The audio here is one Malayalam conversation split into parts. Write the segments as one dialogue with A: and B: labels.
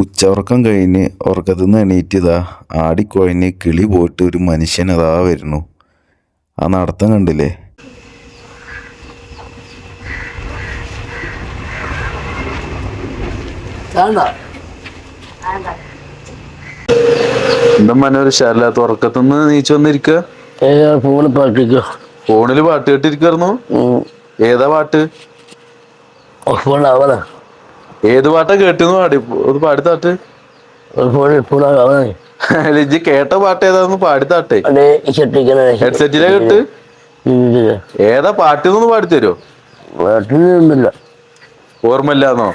A: ഉച്ചയുറക്കം കഴിഞ്ഞ് ഉറക്കത്തിൽ നിന്ന് എണീറ്റിതാ ആടിക്കോഴിഞ്ഞ് കിളി പോയിട്ട് ഒരു മനുഷ്യൻ അതാ വരുന്നു. ആ നടത്തം കണ്ടില്ലേ?
B: എന്താ മന ഒരു ഷാരില്ലാത്ത ഉറക്കത്തുനിന്ന് നീച്ചു വന്നിരിക്കുക ഫോണിൽ പാട്ട് കേട്ടിരിക്കായിരുന്നു. ഏതാ പാട്ട്?
C: ഫോൺ അവനെ
B: ഏത് പാട്ടാ കേട്ടെന്ന് പാടി? ഒന്ന് പാടി താട്ട്. ലിജി കേട്ട പാട്ട് ഏതാന്ന് പാടി താട്ടെ.
C: അതെ ചെട്ടിക്കണേ
B: ഹെഡ്സെറ്റിലെ കേട്ട്? ഏതാ പാട്ടിന്നൊന്ന് പാടി
C: പാട്ടിനൊന്നുമില്ല
B: ഓർമ്മയില്ലാന്നോ?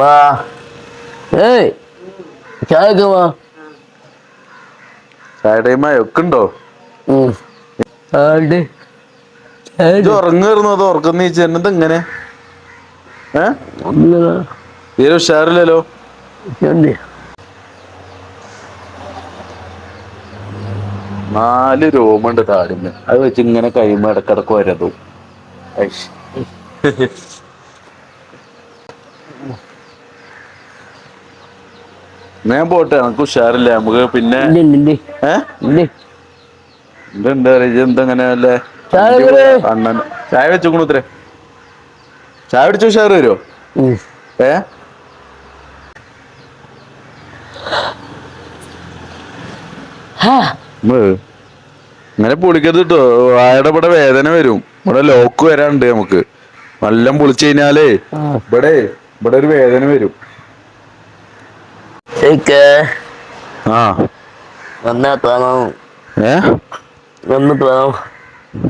C: വാ. ഏയ് ചായക്ക് വാ.
B: ചായ ടൈമായി ഒക്കെ ഉണ്ടോ?
C: ഉം. ആണ്ട്. ആണ്ട്.
B: ഇത് ഉറങ്ങായിരുന്നു അത് ഉറക്കം നീച്ച് എങ്ങനെ? ഏ?
C: ഷെയറില്ലല്ലോ.
B: നാല് രോമുണ്ട് താടിന് അത് വെച്ച് ഇങ്ങനെ കൈമ ഇടക്കിടക്ക് വരതും. ഞാൻ പോട്ടെ നമുക്ക് ഉഷാറില്ല നമുക്ക് പിന്നെ
C: ഉണ്ട്, ഉണ്ട്,
B: എന്താ അങ്ങനെ അല്ലേ. അണ്ണൻ. ചായ വെച്ചു ഇത്രേ ചായ പിടിച്ച ഉഷാറ് വരുമോ ഏ. ഇങ്ങനെ പൊളിക്കരുത് കേട്ടോ വായുടെ ഇവിടെ വേദന വരും. ഇവിടെ ലോക്ക് വരാണ്ട് നമുക്ക്. നല്ല പൊളിച്ചു കഴിഞ്ഞാലേ ഇവിടെ ഇവിടെ ഒരു വേദന വരും. ആ.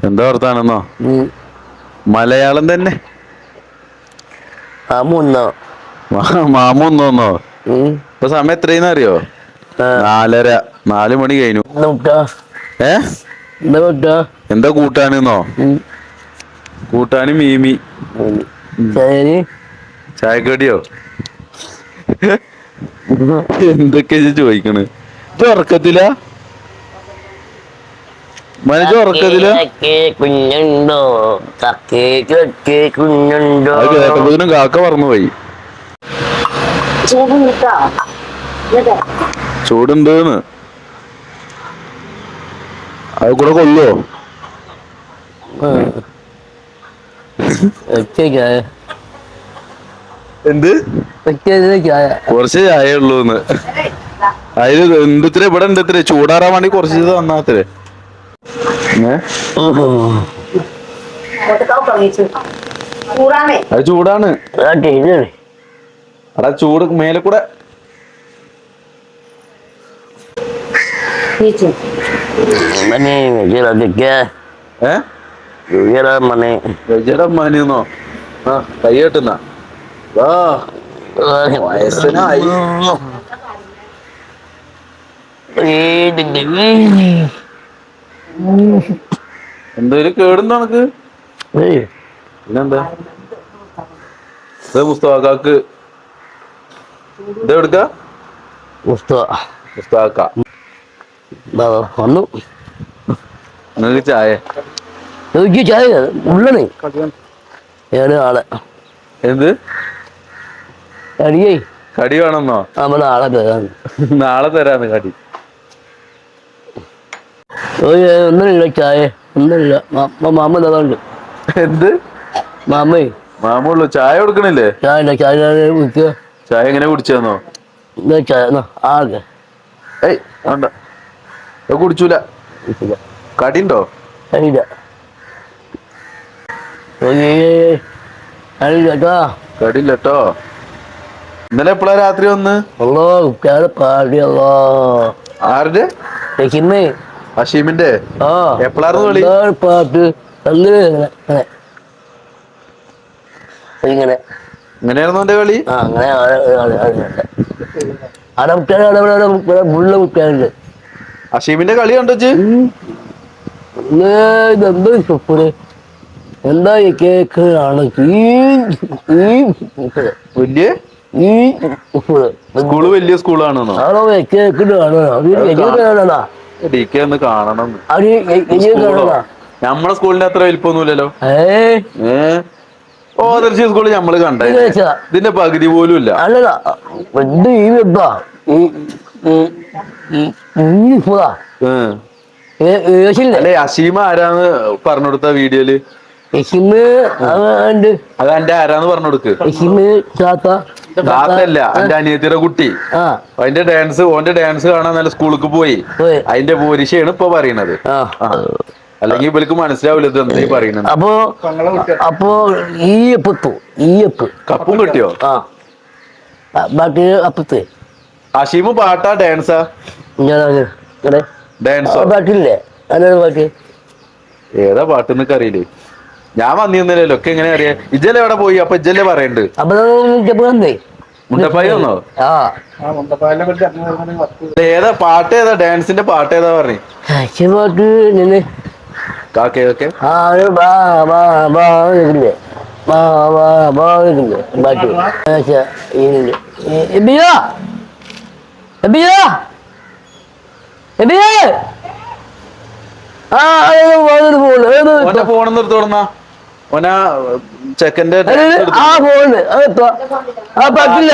B: എന്താ വർത്താനെന്നോ മലയാളം തന്നെ.
C: അമ്മ ഉണ്ടോ
B: മാ- മാമ ഒന്നോന്നോ
C: ഉം.
B: ഇപ്പൊ സമയം എത്രയെന്ന് അറിയോ? നാലര. നാല് മണി കഴിഞ്ഞു. ഏ?
C: എന്താ
B: കൂട്ടാനെന്നോ? കൂട്ടാന് മീമി. ചായക്കടിയോ? എന്തൊക്കെയാ ഇജ്ജ് ചോദിക്കണ്? ഇത് ഉറക്കത്തില? ഉറക്കത്തില?
C: കുഞ്ഞുണ്ടോ? കുഞ്ഞുണ്ടോ?
B: കാക്ക പറന്നുപോയി ചൂടുണ്ടെന്ന്. അത് കൂടെ കൊള്ളുവോ എന്ത്? കുറച്ച് ചായ ഉള്ളൂന്ന്. അതിൽ എന്തിത്ര ഇവിടെ ഉണ്ട് ഇത്ര ചൂടാറാൻ വേണ്ടി കുറച്ച് വന്നാത്തേ തന്നാത്രേ അത് ചൂടാണ്. അടാ ചൂട് മേലെ കൂടെ. മാനിന്നോ ആ കൈ കെട്ടുന്ന. വയസ്സനായി. എന്തേലും കേടുണ്ടോ എനക്ക് പിന്നെന്താ? ഇത് മുസ്തഫാക്കാക്ക് ഇത് എടുക്ക. മുസ്തഫാക്ക
C: വന്നു.
B: ചായ?
C: എനിക്ക് ചായ ഉള്ളണേ ഏഴ് ആളെ.
B: എന്ത്?
C: അടിയേ
B: കടി വേണമെന്നോ?
C: ആളെ തരാൻ
B: നാളെ തരാന്ന് കടി.
C: ഒന്നുമില്ല ചായ ഒന്നുമില്ല മാമ തന്നുണ്ട്.
B: എന്ത്?
C: മാമേ.
B: മാമുള്ളൂ ചായ കൊടുക്കണില്ലേ?
C: ചായ ഇല്ല ചായ കുടിക്കുക
B: ചായ എങ്ങനെ
C: എന്താ ചായ ആകെ.
B: ഏയ് വേണ്ട. കുടിച്ചൂല.
C: കടിണ്ടോ?
B: കടി ഉണ്ടോ
C: കഴിയില്ല കേട്ടോ.
B: കടി ഇന്നലെ എപ്പോഴാ രാത്രി വന്ന്?
C: അല്ലോ കുട്ടികളെ പാടിയല്ലോ
B: ആരുടെ? അഷീമിന്റെ
C: ആ.
B: എപ്പളായിരുന്നു കളി?
C: പാട്ട്? ഇങ്ങനെ.
B: എന്റെ കളി?
C: അങ്ങനെ അവിടെ
B: അഷീമിന്റെ കളി കണ്ടു
C: ഏ, ഇതെന്ത് ചുപ്പിന് എന്താ ഈ കേക്ക്? ആണ്.
B: വലിയ? സ്കൂൾ. വലിയ
C: സ്കൂളാണോ കേക്ക് കാണാ
B: ഡി കെ ഒന്ന് കാണണം നമ്മളെ സ്കൂളിന്റെ അത്ര
C: ഏ?
B: ഓദർശി സ്കൂളിൽ നമ്മൾ കണ്ടേ. ഇതിന്റെ പകുതി പോലും ഇല്ല. അല്ലെ അസീമ ആരാന്ന് പറഞ്ഞു കൊടുത്ത വീഡിയോയിൽ അതെന്റെ ആരാന്ന് പറഞ്ഞു കൊടുക്ക് താത്തല്ല എന്റെ അനിയത്തിയുടെ കുട്ടി.
C: ആ.
B: അതിന്റെ ഡാൻസ് ഓന്റെ ഡാൻസ് കാണാൻ നല്ല സ്കൂളിലേക്ക് പോയി. അതിന്റെ പോരിശയാണ് ഇപ്പൊ പറയണത്. അല്ലെങ്കിൽ ഇവർക്ക് മനസ്സിലാവില്ല ഇത് എന്തായി ഈ പറയണത്
C: അപ്പോ അപ്പോ ഈ എപ്പത്തു ഈ എപ്പ്
B: കപ്പും കിട്ടിയോ?
C: ആ. ബാക്കി അപ്പത്ത്.
B: അഷീമ് പാട്ടാ ഡാൻസാ ഡാൻസ്
C: പാട്ടില്ലേ അതൊരു ബാക്കി.
B: ഏതാ പാട്ട് എന്നൊക്കെ അറിയില്ലേ? ഞാൻ വന്നിരുന്നില്ലല്ലോ. ഒക്കെ എങ്ങനെ അറിയാ? ഇജല്ലേ എവിടെ പോയി? അപ്പൊ ഇജ്ജല്ലേ പറയണ്ട്?
C: മുണ്ടപ്പായിന്നോ നമുക്ക് വന്നേ
B: മുണ്ടപ്പായി വന്നോ?
C: ആ.
B: ഏതാ പാട്ട് ഏതാ? ഡാൻസിന്റെ പാട്ട് ഏതാ പറഞ്ഞു? കാക്കേ ഓക്കെ
C: ആ ഒരു ആ
B: ഓന ചെക്കന്റെ
C: ആ ഫോണ് പറ്റില്ല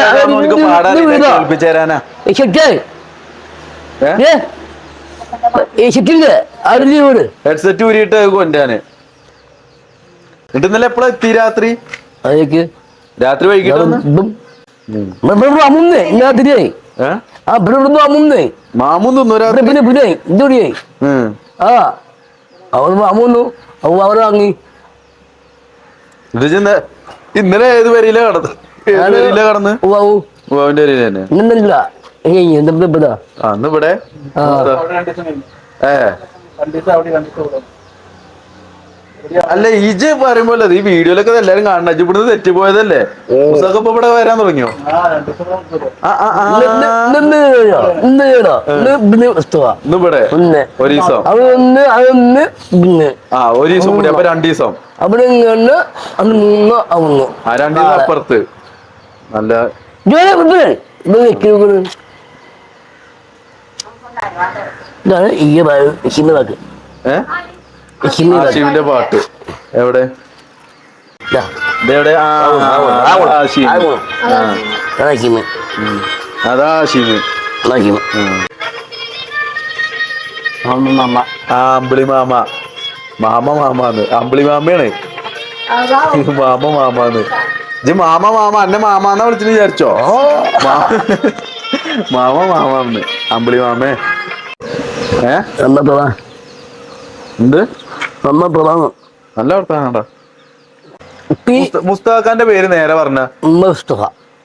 B: ഹെഡ്സെറ്റ് ഊരിയിട്ട് കൊണ്ടാന് എന്നിട്ട് ഇന്നലെ എപ്പോഴാ എത്തി രാത്രി? രാത്രി വൈകിട്ട്
C: ആ ഇവിടുന്ന്
B: മാമൂന്ന്
C: പിന്നെ പിന്നെ. ഇതോടിയായി
B: ഉം.
C: ആ. അവൻ അവരെ വാങ്ങി.
B: ഇത് ഇന്നലെ ഏത് വരിയില കടന്ന്? ഏത് വരിയില കടന്ന്? വരിയില തന്നെ.
C: ഇന്നല്ല
B: ആ അന്ന് ഇവിടെ
C: ആ.
B: ഏ. അല്ല ഇജ് പറയുമ്പോലെ ഈ വീഡിയോയിലൊക്കെ എല്ലാരും കാണണം. ഇജ് ഇവിടുന്ന് തെറ്റിപ്പോയതല്ലേ? ഉസൊക്കെ ഇപ്പൊ ഇവിടെ വരാൻ തുടങ്ങിയോ? ഇവിടെ?
C: ഒന്ന്
B: ഒരു ദിവസം?
C: അതൊന്ന് അതൊന്ന് പിന്നെ
B: ആ ഒരു ദിവസം കൂടി. അപ്പൊ രണ്ടു ദിവസം?
C: അവിടെ ഇങ്ങനെ അന്ന് മൂന്ന് അവന്ന്
B: ആ രണ്ടു ദിവസം അപ്പുറത്ത്. നല്ല
C: ഇതാണ് ഈ ഹിമ വാക്ക്
B: ഏ? ആശീമിന്റെ പാട്ട് എവിടെ
C: ഇതാ
B: ഇതെവിടെ ആ ആശീം.
C: അതാ
B: അമ്പിളി മാമ മാമ മാമാന്ന് അമ്പിളി മാമയാണ് മാമ മാമാന്ന് ഇജ്ജ് മാമ മാമ എന്നെ മാമാന്നാ വിളിച്ചിട്ട് വിചാരിച്ചോ മാമ മാമാന്ന് അമ്പിളി മാമേ ഏ എന്ത്
C: പ്രധാനം.
B: നല്ല വർത്താനാടാ.
C: പി
B: മുസ്താഖാന്റെ പേര് നേരെ പറഞ്ഞ?
C: മുസ്തഫ.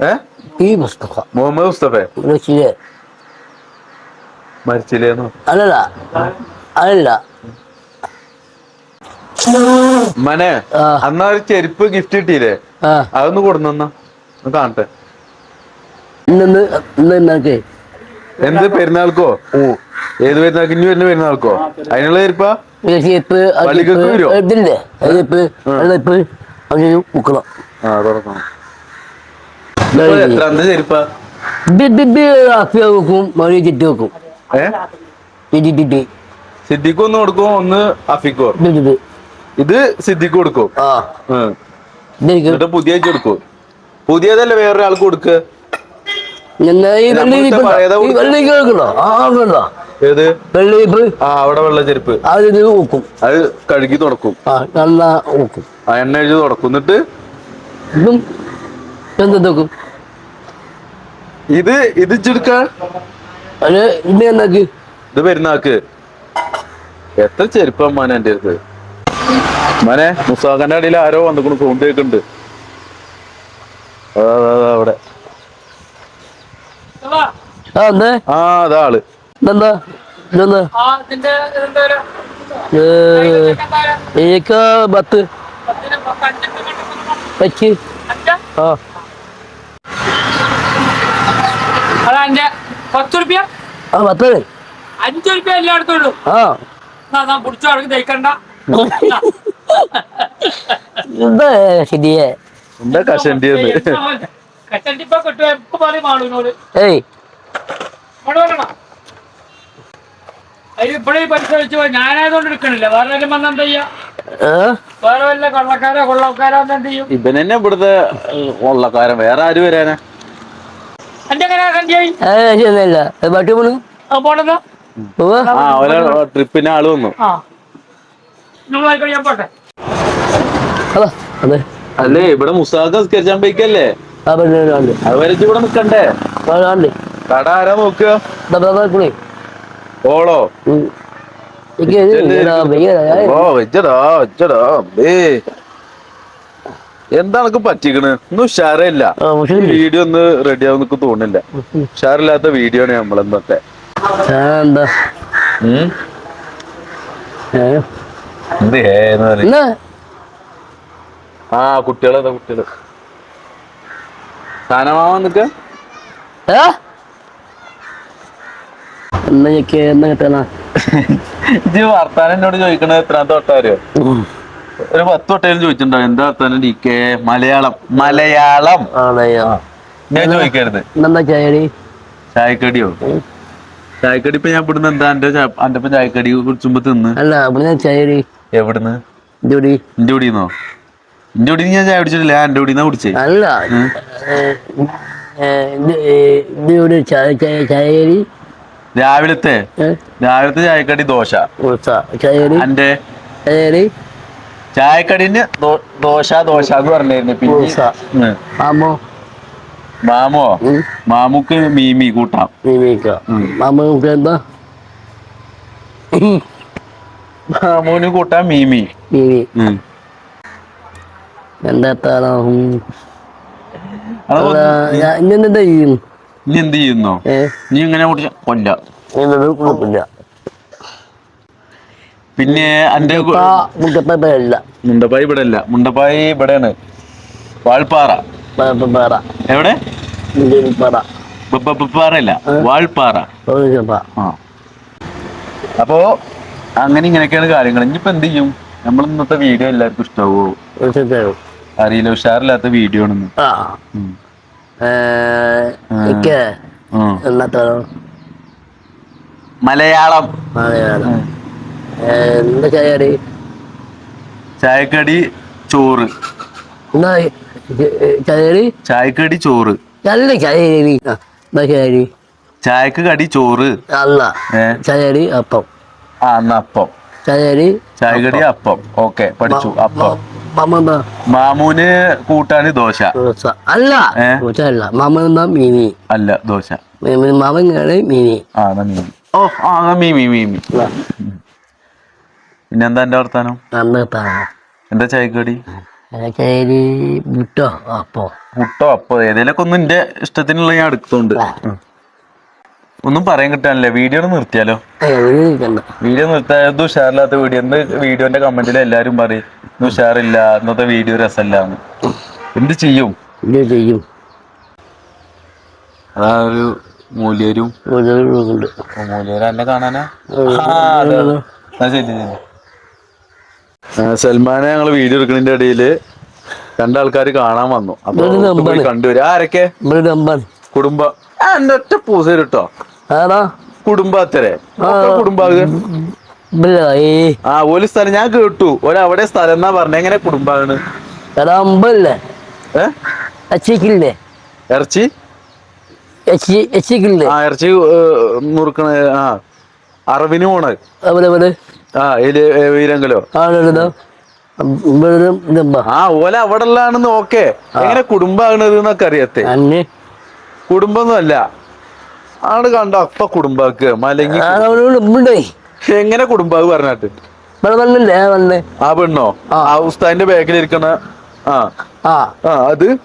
B: ഏ?
C: പി മുസ്തഫ.
B: മുഹമ്മദ് മുസ്തഫെ?
C: മരിച്ചില്ലേ?
B: മരിച്ചില്ലേന്നോ?
C: അല്ലല്ല. അതല്ല
B: മനെ. അന്നാ ഒരു ചെരുപ്പ് ഗിഫ്റ്റ് കിട്ടിയില്ലേ? അതൊന്ന് കൊടുന്ന കാണട്ടെ. എന്ത് പെരുന്നാൾക്കോ? ഏത് പെരുന്നാൾക്ക്? ഇനി വരുന്ന പെരുന്നാൾക്കോ? അതിനുള്ള ചെരുപ്പാ?
C: ഇതില്ലേ? അങ്ങനെ മുക്കണം. വെക്കും മഴ വെക്കും.
B: സിദ്ദിഖ് ഒന്ന് കൊടുക്കും ഒന്ന് അഫിക്കോ
C: ഇത്
B: സിദ്ദിഖ് കൊടുക്കും. പുതിയ കൊടുക്കും. പുതിയതല്ലേ വേറൊരാൾക്ക് കൊടുക്കുക
C: വെള്ളി കേൾക്കണോ? ആ
B: ഏത്?
C: വെള്ളിയിപ്പ്
B: ആ അവിടെ വെള്ള ചെരുപ്പ്
C: അതിന് ഊക്കും.
B: അത് കഴുകി തുടക്കും.
C: ആ നല്ല ഊക്കും.
B: ആ എണ്ണ എഴുതി തുടക്കും. എന്നിട്ട്
C: ഇതും
B: ഇത് ഇത്
C: അത് ഇത് എന്നാക്ക്?
B: ഇത് പെരുന്നാക്ക്. എത്ര ചെരുപ്പാ മോനെ എന്റെ അടുത്ത്? മോനെ മുസാഖന്റെ അടിയിൽ ആരോ വന്നിക്കണു സൗണ്ട് കേൾക്കുന്നുണ്ട് അതാ, അതാ, അതാ, അവിടെ
C: എന്തേ
B: ആ അതാൾ
C: ഇതെന്താ? ഇതെന്താ?
D: ആ ഇതിന്റെ ഇതിന്റെ ഒരു
C: ഏക്ക പത്ത്.
D: പത്തിന് കണ്ടിട്ട്
C: വെച്ച്
D: അഞ്ച്?
C: ആ.
D: അതാ അഞ്ച് പത്ത് റുപ്യ
C: ആ പത്ത്.
D: അഞ്ച് റുപ്യ എല്ലായിടത്തും ഉള്ളൂ
C: ആ.
D: എന്നാ നാ പിടിച്ചു അവർക്ക് തയ്ക്കണ്ട.
C: എന്താ ശരിയേ?
B: എന്താ കഷണ്ടി എന്ന്
D: കച്ചണ്ടിപ്പ കിട്ടുക എപ്പോ പറയും ആളുവിനോട്
C: ഏയ്
D: അവിടെ വരണം. അതിന് ഇപ്പോഴേ പരിശോധിച്ചു പോയി. ഞാനായതുകൊണ്ട് എടുക്കണില്ല. വേറെ ആരും വന്നാ എന്താ ചെയ്യാ?
C: ഏ?
D: വേറെ വല്ല കൊള്ളക്കാരോ കൊള്ളക്കാരോ ഒന്ന് എന്ത് ചെയ്യും?
B: ഇവൻ തന്നെ ഇവിടുത്തെ ഉള്ളക്കാരൻ വേറെ ആര് വരാനാ?
D: എന്റെ
B: ട്രിപ്പിന് ആൾ വന്നു. അല്ലേ ഇവിടെ മുസാഖ്
C: പെണ്ണു ഉണ്ട്
B: അത് വരച്ച് ഇവിടെ നിക്കണ്ടേ? കട ആരാ നോക്കുക? ഓളോ? ഓ വെച്ചടാ വെച്ചടാ ഏ എന്താ എനക്ക് പറ്റിക്കണ്? ഒന്നും ഉഷാറില്ല വീഡിയോ ഒന്ന് റെഡി ആവും എനിക്ക് തോന്നില്ല ഉഷാറില്ലാത്ത വീഡിയോ ആണ്
C: എന്ത്
B: ഏന്ന് ആ കുട്ടികളെന്താ കുട്ടികൾ. സ്ഥാനമാവാൻ നിക്ക
C: എന്നാ ഞെക്ക് എന്നാ കിട്ടണ
B: ഇജ്ജ് വർത്താനം എന്നോട് ചോദിക്കണത് എത്ര തൊട്ടാരോ ഒരു പത്ത് തൊട്ടേലും ചോദിച്ചിട്ടുണ്ടോ എന്താ വർത്താനം? D K Malayalam. മലയാളം.
C: ആണയ്യോ
B: ഞാൻ ചോദിക്കരുത്.
C: ചായടി
B: ചായക്കടിയോ? ചായക്കടി ഇപ്പൊ ഞാൻ ഇവിടുന്ന് എന്താ എന്റെ എന്റെ ഇപ്പൊ ചായക്കടി കുറിച്ചുമ്പോ തിന്ന്.
C: അല്ല ഞാൻ ചായടി
B: എവിടുന്ന്? എന്റെ കുടി ഞാൻ ചായ കുടിച്ചിട്ടില്ല. ഞാൻ എന്റെ കുടിന്നാ കുടിച്ചേ.
C: അല്ല. ചായ ചായ ചായടി
B: രാവിലത്തെ രാവിലത്തെ ചായക്കടി ദോശ. എന്റെ
C: ചായടി
B: ചായക്കടിന് ദോശ ദോശ എന്ന് പറഞ്ഞിരുന്നു.
C: ദോശ.
B: പിന്നെ
C: മാമോ?
B: മാമോ. മാമുക്ക് മീമി കൂട്ടാം.
C: മീമിക്ക എന്താ?
B: മാമൂന് കൂട്ടാം മീമി.
C: മീമി. എന്താ ഇന്നെന്താ ചെയ്യും?
B: നീ എന്ത് ചെയ്യുന്നോ നീ ഇങ്ങനെ കുടിച്ച? കൊല്ല.
C: കുഴപ്പമില്ല
B: പിന്നെ എന്റെ മുണ്ടപ്പായി ഇവിടെ അല്ല മുണ്ടപ്പായി ഇവിടെയാണ്. വാൾപ്പാറ.
C: പാറ
B: എവിടെ? പാറയില്ല വാൾപ്പാറ. അപ്പോ അങ്ങനെ ഇങ്ങനെയൊക്കെയാണ് കാര്യങ്ങൾ. ഇനിയിപ്പോ എന്ത് ചെയ്യും? നമ്മൾ ഇന്നത്തെ വീഡിയോ എല്ലാവർക്കും ഇഷ്ടാവോ? അറിയില്ല. ഉഷാറില്ലാത്ത വീഡിയോ ആണെന്ന്. മലയാളം.
C: മലയാളം. എന്താ ചായടി
B: ചായക്കടി ചോറ്.
C: എന്നാ ചായടി
B: ചായക്കടി? ചോറ്.
C: നല്ല എന്താ ചായടി
B: ചായക്ക് കടി ചോറ്.
C: അല്ല.
B: ഏ.
C: അപ്പം.
B: ആ എന്നാ അപ്പം.
C: ചായടി
B: ചായക്കടി അപ്പം. ഓക്കെ പഠിച്ചു. അപ്പം.
C: മാമ
B: മാമൂന് കൂട്ടാന് ദോശ.
C: ദോശ. അല്ല
B: ഏ?
C: ദോശ അല്ല. മാമ എന്നാ മീനി.
B: അല്ല ദോശ.
C: മാമങ്ങാണ് മീനി.
B: ആ എന്നാ മീമി ഓ ആ എന്നാ മീമി മീമി പിന്നെന്താ എന്റെ വർത്താനം?
C: അന്ന്
B: എന്താ ചായക്കടി?
C: മുട്ടോ അപ്പോ.
B: മുട്ടോ അപ്പോ. ഏതേലൊക്കെ ഒന്നും എന്റെ ഇഷ്ടത്തിനുള്ള ഞാൻ എടുത്തോണ്ട്. ഒന്നും പറയാൻ കിട്ടാനില്ല. വീഡിയോ നിർത്തിയാലോ? വീഡിയോ നിർത്താതെ ഉഷാറില്ലാത്ത വീഡിയോ എന്ത് വീഡിയോന്റെ കമന്റിൽ എല്ലാരും പറയും. "ഇന്ന് ഉഷാറില്ല ഇന്നത്തെ വീഡിയോ രസമല്ല എന്ത് ചെയ്യും?
C: എന്ത് ചെയ്യും.
B: അതാ ഒരു മൂല്യരും.
C: ഉണ്ട്
B: മൂല്യരും എന്നെ കാണാനാ? ആ, അതെ, അതെ. ശരി ശരി. സൽമാനെ ഞങ്ങൾ വീഡിയോ എടുക്കുന്നതിന്റെ ഇടയിൽ രണ്ടാൾക്കാർ കാണാൻ വന്നു. അപ്പൊ കണ്ടുവരും. ആരൊക്കെ?
C: നമ്പർ
B: കുടുംബ. എന്റെ ഒറ്റ പൂസ കേട്ടോ കുടുംബാത്തരെ.
C: ആ.
B: ആ ഒരു സ്ഥലം ഞാൻ കേട്ടു. ഒരു അവിടെ സ്ഥലം എന്നാ പറഞ്ഞ? എങ്ങനെ കുടുംബാണ്? ഇറച്ചി?
C: എച്ചി എച്ചിക്കില്ലേ?
B: ആ ഇറച്ചി നുറുക്കണ ആ അറവിന് പോണ ആ വീരങ്കലോ. ആ ഓല അവിടെ ഉള്ളതാണെന്ന് ഓക്കെ. എങ്ങനെ കുടുംബാകണത് എന്നൊക്കെ അറിയത്തെ
C: കുടുംബൊന്നും
B: കുടുംബമൊന്നും അല്ല ആണ് കണ്ടോ അപ്പ കുടുംബാക്ക്. മലങ്ങി എങ്ങനെ കുടുംബാവ് പറഞ്ഞാട്ട്?
C: ഇവിടെ വന്നില്ലേ? വന്നേ.
B: ആ പെണ്ണോ?
C: ആ.
B: ഉസ്താദിന്റെ ബാക്കിലിരിക്കണ ആ.
C: ആ.
B: ആ അത്?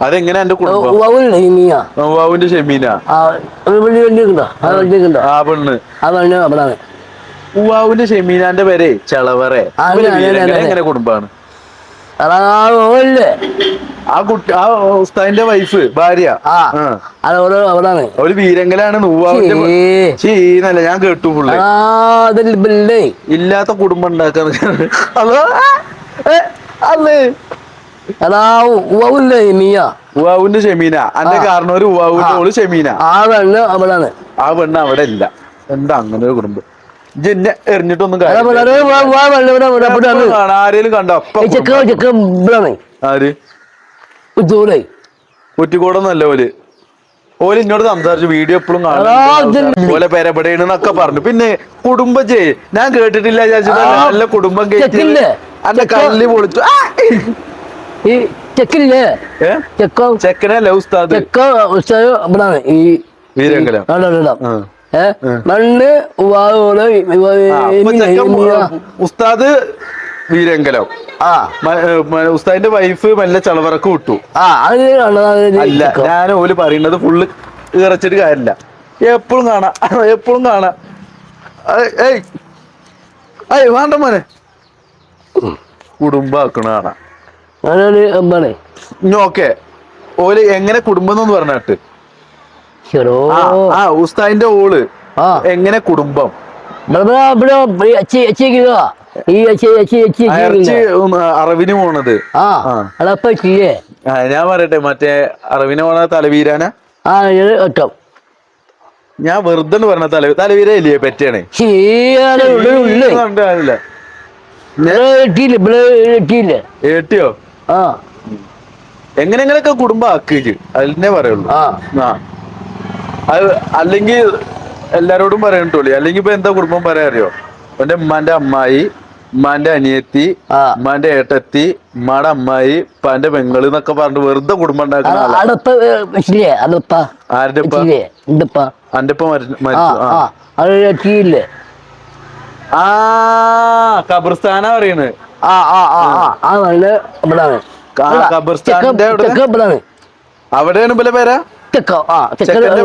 B: അതെങ്ങനെ എന്റെ കുടുംബം?
C: അവളുടെ ഇനിയാ?
B: വാവുവിന്റെ ഷെമീന.
C: ആ ആ
B: ആ പെണ്ണ്.
C: ആ അവിടെ
B: ഷെമീനാന്റെ പേരെ ചെളവറെ.
C: ഇവർ.
B: എങ്ങനെ കുടുംബാണ് ആ കുട്ടി ആ ഉസ്താദിന്റെ വൈഫ് ഭാര്യ.
C: ആ അതവിടെ അവിടാണ്.
B: ഒരു വീരങ്കലാണ്
C: ഛീ.
B: ഞാൻ കേട്ടു പുള്ളി. ഇല്ലാത്ത കുടുംബം ഉണ്ടാക്കാൻ അതോ അല്ലേ
C: അതാ ഉവല്ലേ നീയാ?
B: ഉവാവിന്റെ ഷെമീന. അന്റെ കാരണവര് ഉവാവിന്റെ ഓൾ ഷെമീന.
C: ആ പെണ്ണ് അവിടാണ്.
B: ആ പെണ്ണ് അവിടെ ഇല്ല. എന്താ അങ്ങനെ ഒരു കുടുംബം? എറിഞ്ഞിട്ടൊന്നും. കാണാം. ആരേലും കണ്ടോ? ആര്? കുറ്റിക്കൂടൊന്നല്ല ഓൽ. ഓൽ എന്നോട് സംസാരിച്ചു വീഡിയോ എപ്പോഴും
C: ഇത്
B: ഓലെ പെരപടയെന്നൊക്കെ പറഞ്ഞു. പിന്നെ കുടുംബം ചെയ് ഞാൻ കേട്ടിട്ടില്ല വിചാരിച്ചിട്ട് നല്ല കുടുംബം
C: ചെക്കില്ലേ?
B: അന്റെ കല്ല് പൊളിച്ചു.
C: ഈ ചെക്കില്ലേ?
B: ഏ?
C: ചെക്ക.
B: ചെക്കനല്ലേ ഉസ്താദ്.
C: ചെക്ക ഉസ്താദ് ഇവിടാണ്. ഈ
B: വീരങ്കലം.
C: മണ്ണ്
B: ഉസ്താദ് വീരങ്കലം.
C: ആ
B: ഉസ്താദിന്റെ വൈഫ് മെല്ലെ ചളവറക്ക് വിട്ടു.
C: ആ
B: അല്ല ഞാൻ ഓൽ പറയുന്നത് ഫുള്ള് ഇറച്ചിട്ട് കാര്യമില്ല എപ്പോഴും കാണാം എപ്പോഴും കാണാം. ഏയ്, ഏയ് വേണ്ട മോനെ. കുടുംബാക്കണ കാണാം. ഓക്കെ. ഓൽ എങ്ങനെ കുടുംബം എന്ന് പറഞ്ഞിട്ട്. ആ ആ ഉസ്താദിന്റെ ഓൾ.
C: ആ.
B: എങ്ങനെ കുടുംബം? അറവിന് പോണത്. ഞാൻ പറയട്ടെ മറ്റേ അറിവിന് പോണ തലവീരാന? ഞാൻ വെറുതെ പറഞ്ഞ തല തലവീര ഇല്ലേ പറ്റിയാണേ
C: എങ്ങനെങ്ങനെയൊക്കെ ഇവിടെ ഉള്ളേ
B: കണ്ടില്ല
C: ഇവിടെ എത്തിയില്ല?
B: ഏട്ടിയോ?
C: ആ.
B: എങ്ങനെ എങ്ങനെയൊക്കെ കുടുംബം ആക്കിക്ക് അതിനെ പറയുള്ളൂ.
C: ആ.
B: അത് അല്ലെങ്കിൽ എല്ലാരോടും പറയാൻ പറയണ്ടോളി അല്ലെങ്കിൽ ഇപ്പൊ എന്താ കുടുംബം പറയാ അറിയോ? എന്റെ ഉമ്മാന്റെ അമ്മായി ഉമ്മാന്റെ അനിയത്തി. ഉമ്മാന്റെ ഏട്ടത്തി ഉമ്മാടെ അമ്മായി ഉപ്പാന്റെ പെങ്ങൾ എന്നൊക്കെ പറഞ്ഞിട്ട് വെറുതെ കുടുംബം ഉണ്ടാക്കുന്ന ആരുടെ അന്റെ
C: ആ
B: ഖബർസ്ഥാനാ പറയണ്.
C: ആ ആ ആ ആ. നല്ല ഇവിടാണ്.
B: ഖബർസ്ഥാനിന്റെ അവിടെയാണ് ഇവലെ പേരാ?
C: ആ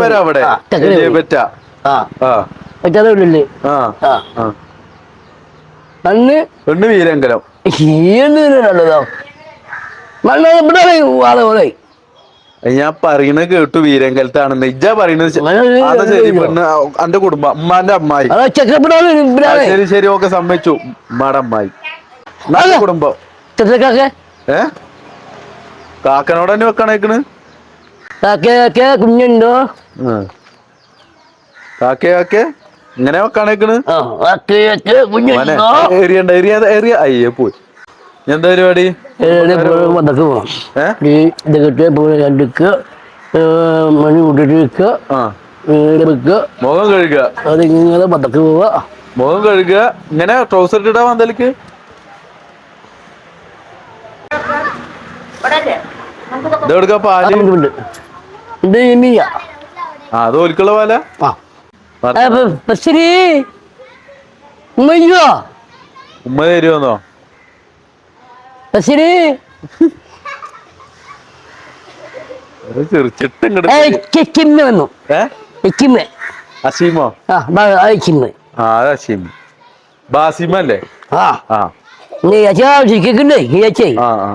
B: പേരാ അവിടെ.
C: ആ, ആ.
B: പെണ്ണ് വീരങ്കലം.
C: ആളെ
B: ഞാൻ പറയണ കേട്ടു വീരങ്കലത്താണെന്ന് നിജ പറയണത് ശരി. പെണ്ണ് അന്റെ കുടുംബം ഉമ്മാന്റെ അമ്മായി. ശരി ശരി ഒക്കെ സമ്മതിച്ചു. ഉമ്മാടെ അമ്മായി. നല്ല. കുടുംബം. കാക്കനോട് തന്നെ വെക്കണേക്കണ്.
C: കാക്കെ കാക്കെ കുഞ്ഞുണ്ടോ?
B: കാക്കേ കാക്കേ ഇങ്ങനെ
C: കുഞ്ഞുണ്ടോ?
B: എറിയണ്ട എറിയ എറിയ അയ്യേ പോയി. എന്താ പരിപാടി?
C: മണി കൂട്ടിട്ട്
B: മുഖം കഴുകുക.
C: അതിങ്ങനെ വന്നക്ക് പോവുക
B: മുഖം കഴുകുക. ഇങ്ങനെ ട്രൗസർ ഇട്ടിടാ വന്തലിക്ക് ഇതെടുക്ക
C: പാൽ? ഇത്
B: ആ. അത് ഓൽക്കുള്ള പാല?
C: ആ. ബസ്സിരി ഉമ്മയ്യോ
B: ഉമ്മ തരുമെന്നോ
C: ബസ്സിരി
B: ചെറുച്ചിട്ട് ഇങ്ങോട്ട്
C: കിമ്മ വന്നു.
B: ഏ?
C: കിമ്മ.
B: അസീമോ?
C: ആ കിമ്മ.
B: ആ അത് അസീം. ബാസിമ അല്ലേ
C: ആ.
B: ആ.
C: നീ അച്ഛാ ചിക്കണ്ടേ ഈ അച്ഛേ
B: ആ ആ.